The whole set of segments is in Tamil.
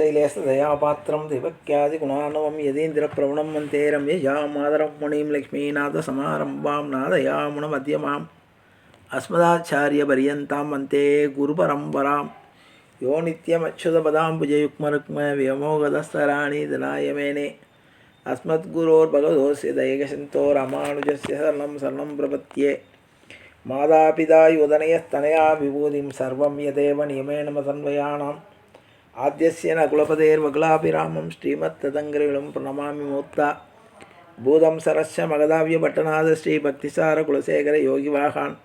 श्रीशैलेशदयापात्रं दिवक्यादिगुणानवं यदीन्द्रप्रवणं वन्दे रम्यजामादरं मुनिं लक्ष्मीनाथसमारम्भां नादयामुणमध्यमाम् अस्मदाचार्यपर्यन्तां वन्दे गुरुपरम्परां यो नित्यमच्युतपदाम्बुजयुग्मरुक्म व्योमोगदस्तराणि दनाय मेने अस्मद्गुरोर्भगवतोऽस्य दैकसिन्तो रामानुजस्य शरणं शरणं प्रपद्ये मातापिता युवदनयस्तनया विभूतिं सर्वं यदेव ஆத்தியசிய ந குலபதேர் மகுலாபிராமம் ஸ்ரீமத் ததங்கிரவிலும் பிரணமாமி மூத்தா பூதம் சரஸ்ய மகதாவிய பட்டநாத ஸ்ரீ பக்திசார குலசேகர யோகி வாகான்.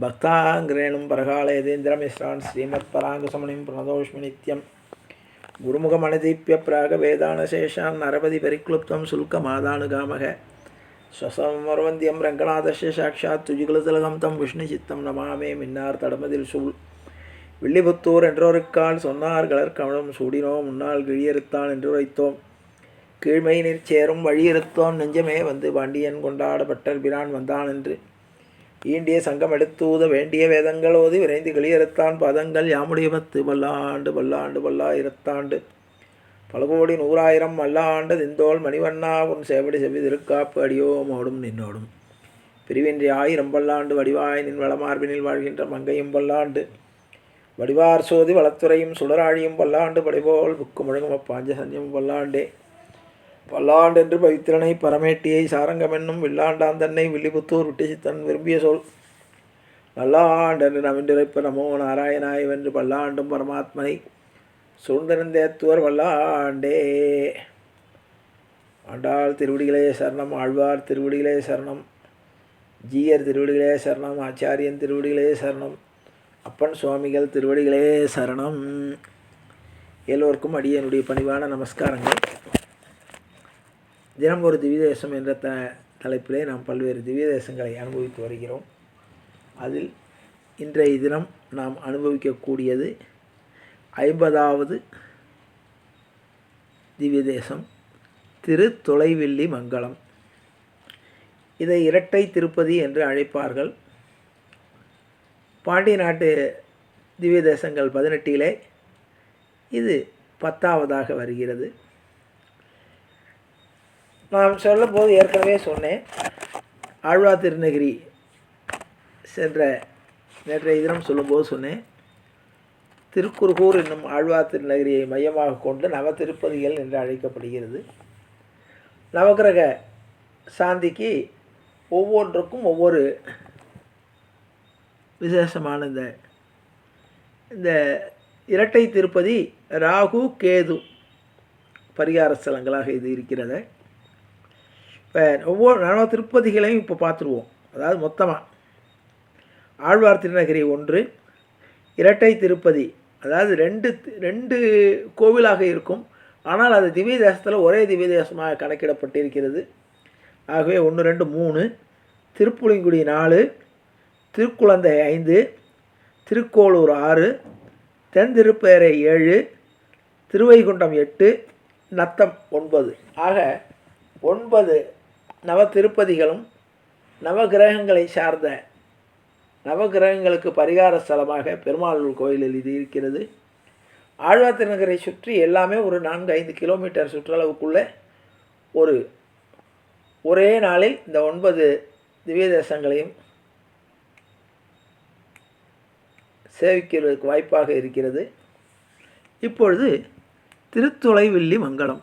பக்தாங்கிரேணும் பரகாலயதேந்திரமிஸ்ரான் ஸ்ரீமத் பராங்கசமணிம் பிரணதோஷ்மி நித்யம். குருமுகமனுதீப்பிய பிராக வேதானசேஷான் நரபதி பரிக்ளுப்தம் சுல்கமாதானுகாமக. ஸ்வசமர்வந்தியம் ரங்கநாதஸ்ய சாட்சாத் துஜிகுலதிலகம் தம் விஷ்ணுசித்தம் நமாமே மின்னார் தடமதில் சூழ். வில்லிபுத்தூர் என்றொருக்கால் சொன்னார் கலர்கமலம் சூடினோம் முன்னால் கிழியறுத்தான் என்று உரைத்தோம். கீழ்மை நிற்சேரும் வழியிருத்தோம் நெஞ்சமே வந்து பாண்டியன் கொண்டாடப்பட்டல் பிரான் வந்தான் என்று. ஈண்டிய சங்கம் எடுத்தூத வேண்டிய வேதங்களோது விரைந்து கிளியறுத்தான் பதங்கள் யாமுடைய பத்து பல்லாண்டு பல்லாண்டு பல்லாயிரத்தாண்டு. பல கோடி நூறாயிரம் மல்லாண்டு திந்தோல் மணிவண்ணா உன் சேவடி செவி திருக்காப்பு அடியோம் ஓடும் நின்னோடும். பிரிவின்றி ஆயிரம் பல்லாண்டு வடிவாய் நின் வளமார்பினில் வாழ்கின்ற மங்கையும் பல்லாண்டு. வடிவார் சோதி வளத்துறையும் சுடராழியும் பல்லாண்டு படைபோல் புக்கு முழங்கும் அப்பாஞ்சசன்யம் பல்லாண்டே. பல்லாண்டென்று பவித்திரனை பரமேட்டியை சாரங்கமென்னும் வில்லாண்டான் தன்னை வில்லிபுத்தூர் விட்டிசித்தன் விரும்பிய சொல். நல்லாண்டென்று நவின்றிருப்ப நமோ நாராயணாய் வென்று பல்லாண்டும் பரமாத்மனை சூழ்ந்திருந்தேத்துவர் வல்லாண்டே. ஆண்டாள் திருவடிகளே சரணம் ஆழ்வார் திருவடிகளே சரணம் ஜீயர் திருவடிகளே சரணம் ஆச்சாரியன் திருவடிகளே சரணம். அப்பன் சுவாமிகள் திருவடிகளே சரணம். எல்லோருக்கும் அடியனுடைய பணிவான நமஸ்காரங்கள். தினம் ஒரு திவ்யதேசம் என்ற த தலைப்பிலே நாம் பல்வேறு திவ்யதேசங்களை அனுபவித்து வருகிறோம். அதில் இன்றைய தினம் நாம் அனுபவிக்கக்கூடியது ஐம்பதாவது திவ்யதேசம் திரு தொலைவில்லி மங்கலம். இதை இரட்டை திருப்பதி என்று அழைப்பார்கள். பாண்டிய நாட்டு திவ்ய தேசங்கள் பதினெட்டிலே இது பத்தாவதாக வருகிறது. நாம் சொல்லும்போது ஏற்கனவே சொன்னேன். ஆழ்வா திருநகிரி சென்ற நேற்றைய தினம் சொல்லும்போது சொன்னேன். திருக்குறுகூர் என்னும் ஆழ்வா திருநகிரியை மையமாக கொண்டு நவ திருப்பதிகள் என்று அழைக்கப்படுகிறது. நவகிரக சாந்திக்கு ஒவ்வொன்றுக்கும் ஒவ்வொரு விசேஷமான இந்த இந்த இரட்டை திருப்பதி ராகு கேது பரிகார ஸ்தலங்களாக இது இருக்கிறது. இப்போ ஒவ்வொரு நவ திருப்பதிகளையும் இப்போ பார்த்துருவோம். அதாவது மொத்தமாக ஆழ்வார் திருநகரி ஒன்று இரட்டை திருப்பதி அதாவது ரெண்டு ரெண்டு கோவிலாக இருக்கும். ஆனால் அது திவ்ய தேசத்தில் ஒரே திவ்ய தேசமாக கணக்கிடப்பட்டிருக்கிறது. ஆகவே ஒன்று ரெண்டு மூணு திருப்புளிங்குடி நாலு திருக்குழந்தை ஐந்து திருக்கோளூர் ஆறு தென்திருப்பேரை ஏழு திருவைகுண்டம் எட்டு நத்தம் ஒன்பது. ஆக ஒன்பது நவ திருப்பதிகளும் நவகிரகங்களை சார்ந்த நவகிரகங்களுக்கு பரிகார ஸ்தலமாக பெருமாளூர் கோயிலில் இது இருக்கிறது. ஆழ்வாத்திருநகரை சுற்றி எல்லாமே ஒரு நான்கு ஐந்து கிலோமீட்டர் சுற்றளவுக்குள்ளே ஒரு ஒரே நாளில் இந்த ஒன்பது திவ்ய தேசங்களையும் சேவிக்கிறதுக்கு வாய்ப்பாக இருக்கிறது. இப்பொழுது திருத்துளைவில்லி மங்கலம்.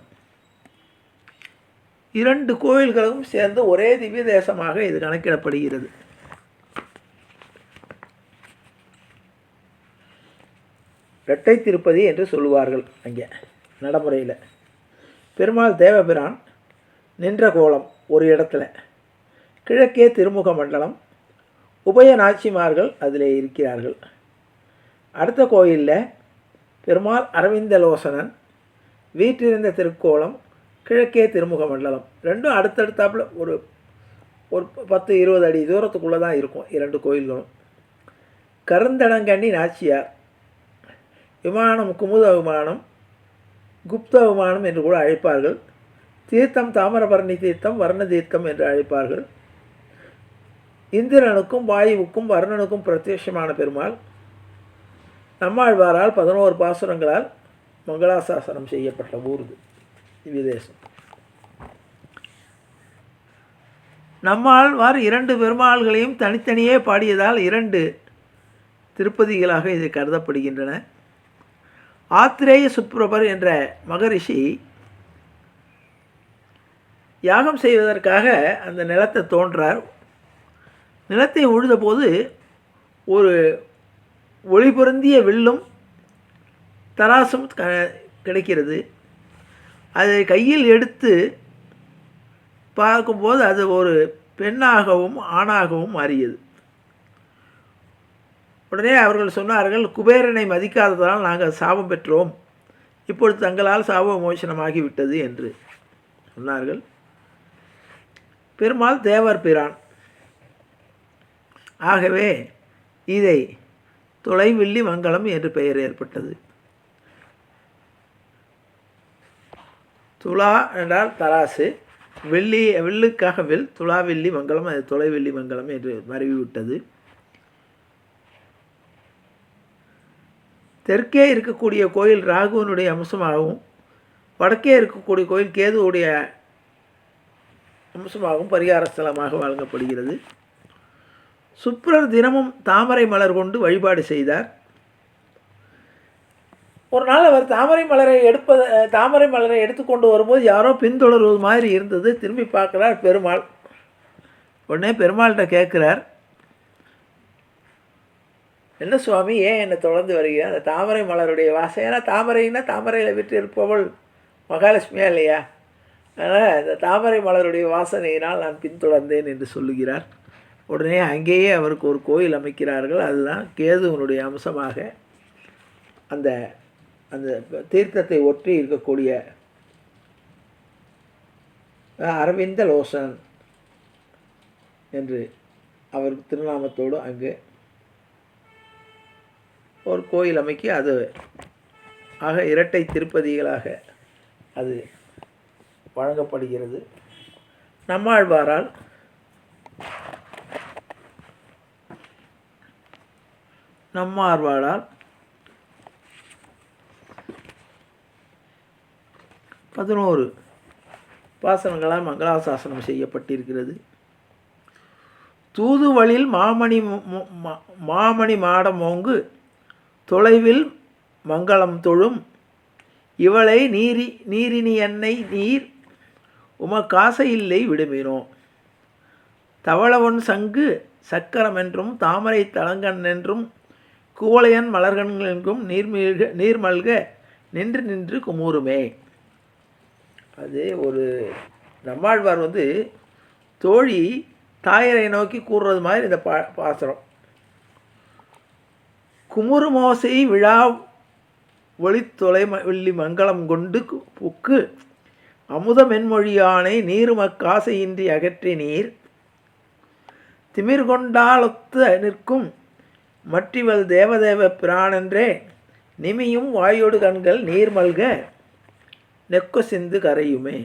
இரண்டு கோயில்களும் சேர்ந்து ஒரே திவ்ய தேசமாக இது கணக்கிடப்படுகிறது. இரட்டை திருப்பதி என்று சொல்லுவார்கள் அங்கே நடைமுறையில். பெருமாள் தேவபிரான் நின்ற கோலம் ஒரு இடத்துல. கிழக்கே திருமுக மண்டலம் உபய நாச்சிமார்கள் அதில் இருக்கிறார்கள். அடுத்த கோயிலில் பெருமாள் அரவிந்தலோசனன் வீற்றிருந்த திருக்கோலம் கிழக்கே திருமுக மண்டலம் ரெண்டும் அடுத்தடுத்தாப்புல ஒரு ஒரு பத்து இருபது அடி தூரத்துக்குள்ளே தான் இருக்கும் இரண்டு கோயில்களும். கருந்தடங்கண்ணி நாச்சியார் விமானம் குமுத விமானம் குப்த விமானம் என்று கூட அழைப்பார்கள். தீர்த்தம் தாமிரபரணி தீர்த்தம் வர்ண தீர்த்தம் என்று அழைப்பார்கள். இந்திரனுக்கும் வாயுவுக்கும் வர்ணனுக்கும் பிரத்யட்சமான பெருமாள். நம்மாழ்வாரால் பதினோரு பாசுரங்களால் மங்களாசாசனம் செய்யப்பட்ட ஊர்து. திவ்யதேசம் விதேசம் நம்மாழ்வார் இரண்டு பெருமாள்களையும் தனித்தனியே பாடியதால் இரண்டு திருப்பதிகளாக இது கருதப்படுகின்றன. ஆத்திரேய சுப்ரபர் என்ற மகரிஷி யாகம் செய்வதற்காக அந்த நிலத்தை தோன்றார். நிலத்தை உழுதபோது ஒரு ஒளி பொருந்திய வில்லும் தராசும் க கிடைக்கிறது. அதை கையில் எடுத்து பார்க்கும்போது அது ஒரு பெண்ணாகவும் ஆணாகவும் மாறியது. உடனே அவர்கள் சொன்னார்கள் குபேரனை மதிக்காததால் நாங்கள் சாபம் பெற்றோம். இப்பொழுது தங்களால் சாப விமோசனமாகிவிட்டது என்று சொன்னார்கள். பெருமாள் தேவர் பிரான். ஆகவே இதை தொலைவில்லி மங்கலம் என்று பெயர் ஏற்பட்டது. துலா என்றால் தராசு. வெள்ளி வெள்ளுக்காக வில் துளாவில்லி மங்கலம் அது தொலைவில்லி மங்கலம் என்று மறைவிவிட்டது தெற்கே இருக்கக்கூடிய கோயில் ராகுவனுடைய அம்சமாகவும் வடக்கே இருக்கக்கூடிய கோயில் கேதுவுடைய அம்சமாகவும் பரிகார ஸ்தலமாக வழங்கப்படுகிறது. சுப்ரர் தினமும் தாமரை மலர் கொண்டு வழிபாடு செய்தார். ஒரு நாள் அவர் தாமரை மலரை எடுப்பது தாமரை மலரை எடுத்துக்கொண்டு வரும்போது யாரோ பின்தொடர்வது மாதிரி இருந்தது. திரும்பி பார்க்குறார் பெருமாள். உடனே பெருமாள்கிட்ட கேட்குறார் என்ன சுவாமி ஏன் என்னை தொடர்ந்து வருகிறார் அந்த தாமரை மலருடைய வாசம் ஏன்னா தாமரைன்னா தாமரையில் விட்டு இருப்பவள் மகாலட்சுமியா இல்லையா? அதனால் அந்த தாமரை மலருடைய வாசனையினால் நான் பின்தொடர்ந்தேன் என்று சொல்லுகிறார். உடனே அங்கேயே அவருக்கு ஒரு கோயில் அமைக்கிறார்கள். அதுதான் கேதுவனுடைய அம்சமாக அந்த அந்த தீர்த்தத்தை ஒற்றி இருக்கக்கூடிய அரவிந்த லோசன் என்று அவர் திருநாமத்தோடு அங்கு ஒரு கோயில் அமைக்க அது ஆக இரட்டை திருப்பதிகளாக அது வழங்கப்படுகிறது. நம்மாழ்வாரால் நம்மார்வாளால் பதினோரு பாசனங்களால் மங்களாசாசனம் செய்யப்பட்டிருக்கிறது. தூதுவழில் மாமணி மாமணி மாடமோங்கு தொலைவில் மங்களம் தொழும் இவளை நீரி நீரினி எண்ணெய் நீர் உமக்காசை இல்லை விடுமினோம் தவளவன் சங்கு சக்கரம் என்றும் தாமரை தளங்கன் என்றும் குவளையன் மலர்கள் நீர்மீழ்க நீர்மல்க நின்று நின்று குமுறுமே. அது ஒரு நம்மாழ்வார் வந்து தோழி தாயரை நோக்கி கூறுறது மாதிரி இந்த பா பாசுரம். குமுறுமோசை விழா ஒளித்தொலை வெள்ளி மங்களம் கொண்டு புக்கு. அமுத மென்மொழியானை நீருமக்காசையின்றி அகற்றி நீர் திமிர்கொண்டாலொத்த நிற்கும் மற்றிவள் தேவதேவ பிரானென்றே நிமியும் வாயோடு கண்கள் நீர்மல்க நெக்க சிந்து கரையுமே.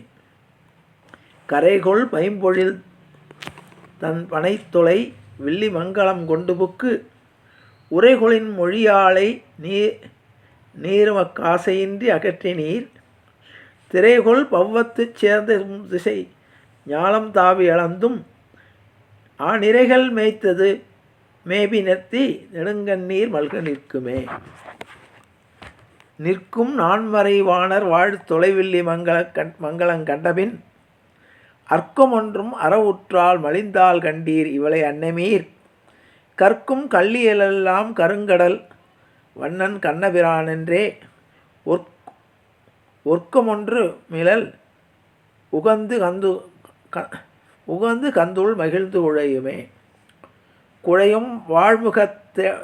கரைகொள் பைம்பொழில் தன் பனைத்துளை வில்லி மங்களம் கொண்டு புக்கு உரைகொளின் மொழியாளை நீர் நீர்மக்காசையின்றி அகற்றி நீர் திரைகொள் பவ்வத்துச் சேர்ந்த திசை ஞாலம் தாவி அளந்தும் ஆநிறைகள் மேய்த்தது மேபி நிறுத்தி நெடுங்கண்ணீர் மல்க நிற்குமே. நிற்கும் நான்மறைவாணர் வாழ் தொலைவில்லி மங்கள கண் மங்களங் கண்டபின் அர்க்கம் ஒன்றும் அறவுற்றால் மலிந்தால் கண்டீர் இவளை அன்னமீர். கற்கும் கள்ளியலெல்லாம் கருங்கடல் வண்ணன் கண்ணபிரானென்றே ஒர்க் ஒர்க்கமொன்று மிளல் உகந்து கந்து க உகந்து கந்துள் மகிழ்ந்து உழையுமே. குழையும் வாழ்முகத்தே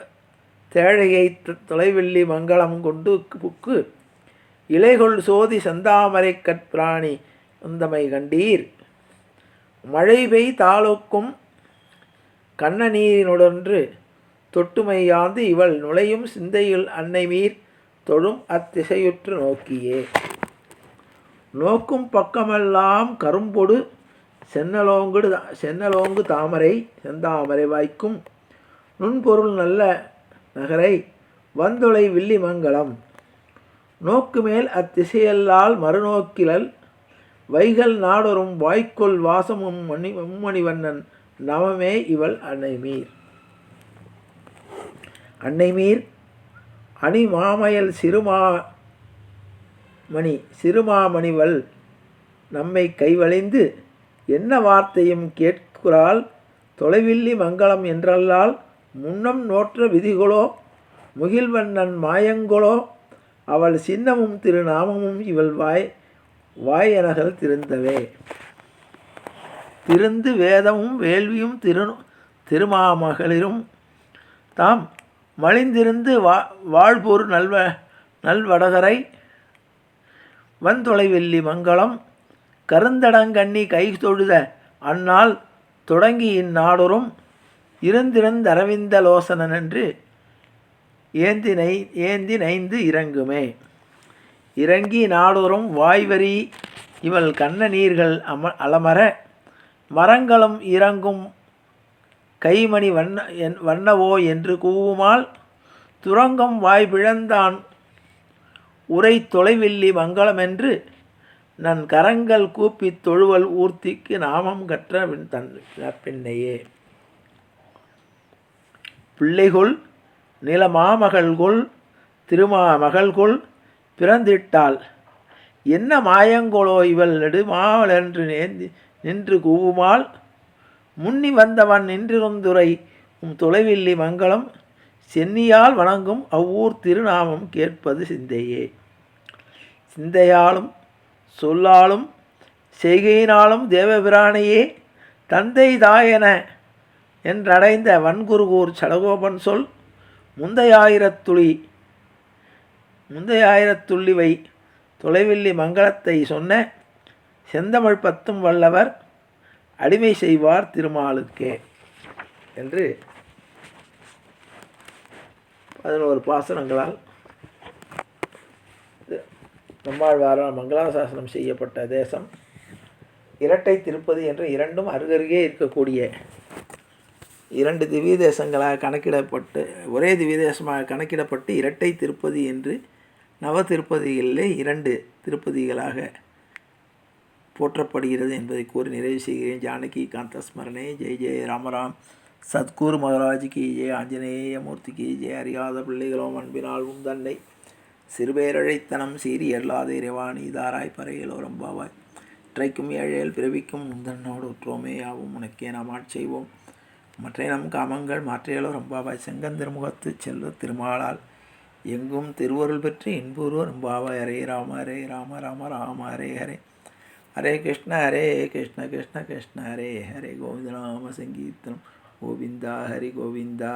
தேழையை தொலைவில்லி மங்களம் கொண்டு புக்கு. இலைகொள் சோதி செந்தாமரை கற்பிராணி உந்தமை கண்டீர். மழை பெய் தாளுக்கும் கண்ண நீரினுடன்று தொட்டுமையாந்து இவள் நுழையும் சிந்தையில் அன்னை மீர் தொழும் அத்திசையுற்று நோக்கியே. நோக்கும் பக்கமெல்லாம் கரும்பொடு சென்னலோங்கு சென்னலோங்கு தாமரை செந்தாமரை வாய்க்கும் நுண்பொருள் நல்ல நகரை வந்துளை வில்லிமங்கலம் நோக்குமேல் அத்திசையல்லால் மறுநோக்கிலல் வைகல் நாடொரும் வாய்க்கொள் வாசமும் மணி மும்மணிவண்ணன் நவமே இவள் அன்னைமீர். அன்னைமீர் அணி மாமயல் சிறுமா மணி சிறுமாமணிவள் நம்மை கைவளைந்து என்ன வார்த்தையும் கேட்குறாள்? தொலைவில்லி மங்களம் என்றல்லால் முன்னம் நோற்ற விதிகளோ? முகில்வண்ணன் மாயங்களோ? அவள் சின்னமும் திருநாமமும் இவள் வாய் வாயனகள் திருந்தவே. திருந்து வேதமும் வேள்வியும் திரு திருமாமகளிரும். தாம் மலிந்திருந்து வா வாழ்பூர் நல்வ நல்வடகரை வந்தொலைவெல்லி மங்களம். கருந்தடங்கண்ணி கை தொழுத. அந்நாள் தொடங்கி இந்நாடொரும் இருந்திருந்தரவிந்த லோசனன் என்று ஏந்தி நை ஏந்தி நைந்து இறங்குமே. இறங்கி நாடொரும் வாய்வரி இவள் கண்ண நீர்கள் அம அலமர. மரங்களும் இறங்கும் கைமணி வண்ண என் வண்ணவோ என்று கூவுமால் துரங்கம் வாய் பிழந்தான் உரை தொலைவில்லி மங்களமென்று நன் கரங்கள் கூப்பித் தொழுவல் ஊர்த்திக்கு நாமம் கற்ற வின் தன் பின்னையே. பிள்ளைகொள் நிலமாமகள்கொள் திருமாமகள்கொள் பிறந்திட்டாள். என்ன மாயங்கொளோ இவள் நெடுமாவலென்று நேந்தி நின்று கூவுமாள். முன்னி வந்தவன் நின்றிருந்துரை உம் தொலைவில்லி மங்களம் சென்னியால் வணங்கும் அவ்வூர் திருநாமம் கேட்பது சிந்தையே. சிந்தையாலும் சொல்லாலும் செய்கையினாலும் தேவபிரானையே தந்தை தாயென என்றடைந்த வன்குருகூர் சடகோபன் சொல் முந்தையாயிரத்துளி முந்தையாயிரத்துள்ளிவை தொலைவில்லி மங்களத்தை சொன்ன செந்தமிழ் பத்தும் வல்லவர் அடிமை செய்வார் திருமாலுக்கே என்று பதினோரு பாசனங்களால் நம்மாழ்வாரால் மங்களாசாசனம் செய்யப்பட்ட தேசம். இரட்டை திருப்பதி என்று இரண்டும் அருகருகே இருக்கக்கூடிய இரண்டு திவ்ய தேசங்களாக கணக்கிடப்பட்டு ஒரே திவ்ய தேசமாக கணக்கிடப்பட்டு இரட்டை திருப்பதி என்று நவ திருப்பதிகளிலே இரண்டு திருப்பதிகளாக போற்றப்படுகிறது என்பதை கூறி நிறைவு செய்கிறேன். ஜானகி காந்த ஸ்மரணே ஜெய் ஜெய ராமராம். சத்குரு மகாராஜ் கி. ஜெய ஆஞ்சநேய கி. ஜெய அறியாத பிள்ளைகளும் அன்பினால் உந்தன்னை சிறுபேரழைத்தனம் சீரி அல்லாத இறைவாணி தாராய் பறையலோ ரம்பாவாய் இற்றைக்கும் ஏழையல் பிறவிக்கும் முந்தனோடு உற்றோமே யாவும் உனக்கே நாம் ஆட்செய்வோம் மற்ற நம் காமங்கள் மாற்றையலோ ரம்பாவாய் செங்கந்திருமுகத்து செல்வ திருமாலால் எங்கும் திருவருள் பெற்று இன்பூர்வ ரம்பாவாய் ஹரே ராம ஹரே ராம ராம ராம ஹரே ஹரே ஹரே கிருஷ்ண ஹரே கிருஷ்ண கிருஷ்ண கிருஷ்ண ஹரே ஹரே கோவிந்த நாம சங்கீர்த்தனம். கோவிந்தா ஹரி கோவிந்தா.